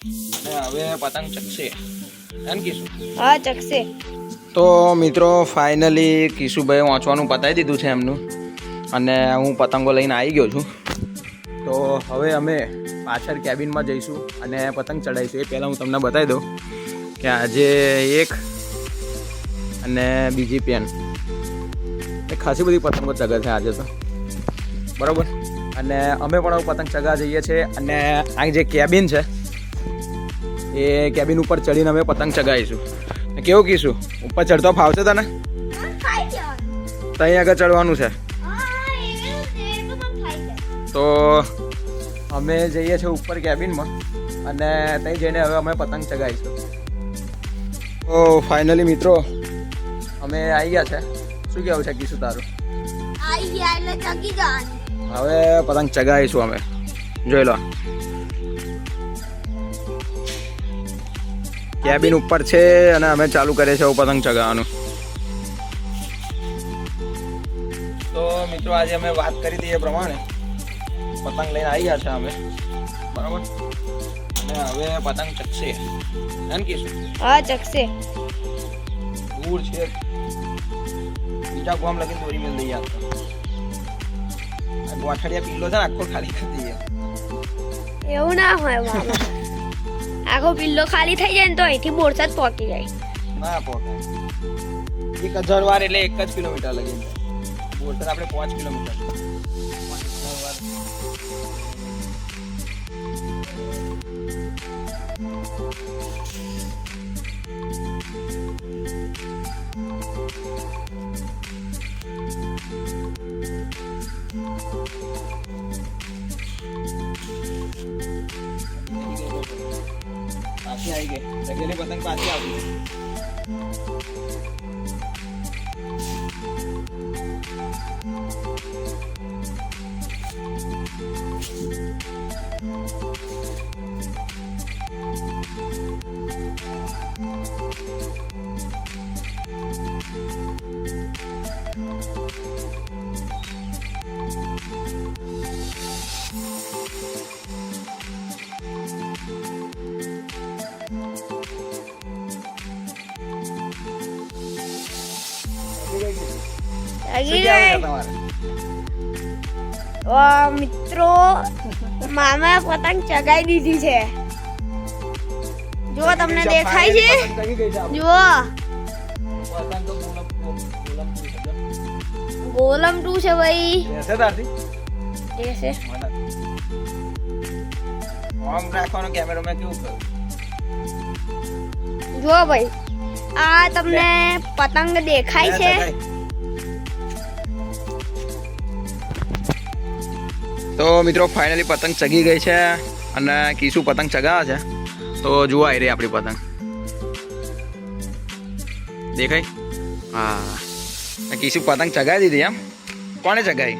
અને હવે પતંગ ચકશે. એમ કીશું. હા ચકશે. તો મિત્રો ફાઇનલી કિશુભાઈ વાંચવાનું પતાવી દીધું છે એમનું. અને હું પતંગો લઈને આવી ગયો છું. તો હવે અમે પાછળ કેબિનમાં જઈશું અને પતંગ ચડાવીશું. એ પહેલાં હું તમને બતાવી દઉં કે આજે એક અને બીજી પેન એ ખાસી બધી પતંગો ચગે છે આજે તો. બરાબર? અને અમે પણ પતંગ ચગા જઈએ છીએ અને આ જે કેબિન છે એ કેબિન ઉપર ચડીને અમે પતંગ ચગાવીશું. કેવું કીશું? ઉપર ચડતો ફાવશે તને? ત્યાં આગળ ચડવાનું છે. તો અમે જઈએ છીએ ઉપર કેબિનમાં અને ત્યાં જઈને હવે અમે પતંગ ચગાવીશું. તો ફાઇનલી મિત્રો અમે આવી ગયા છે. શું કહેવું છે? કીશું તારું. હવે પતંગ ચગાવીશું અમે. જોઈ લો. કેબિન ઉપર છે અને અમે ચાલુ કરીએ છીએ પતંગ ચગાવવાનું. તો મિત્રો આજે અમે વાત કરી હતી એ પ્રમાણે. પતંગ લઈને આવી ગયા છે અમે. બરાબર? અને હવે પતંગ ચકશે. એમ કીશું હા ચકશે. દૂર છે. બીજા ગામ લગી દોરી મિલ દઈએ આપણે. આ ગોઠડિયા પીલો છે ને આખો ખાલી કરી દઈએ. એવું ના હોય મામા આખો પિલ્લો ખાલી થઈ જાય ને તો અહીંથી બોરસદ પહોંચી જાય ના પોકાય એક હજાર વાર એટલે એક જ કિલોમીટર લગીને બોલતા આપણે પાંચ કિલોમીટર પાંચ હજાર વાર. પાછી આવી ગઈ લગેલી પતંગ પાછી આવી લાગી મિત્રો મામા પતંગ ચગાઈ દીધી છે. જો તમને દેખાય છે? જો. ગોલમ ટુ છે ભાઈ. જુઓ ભાઈ આ તમને પતંગ દેખાય છે. તો મિત્રો ફાઇનલી પતંગ ચગી ગઈ છે અને કીશું પતંગ ચગાવે છે. તો જુઓ આવી રહી આપણી પતંગ. દેખાય? હા. કીશું પતંગ ચગાવી દીધી એમ. કોણે ચગાવી?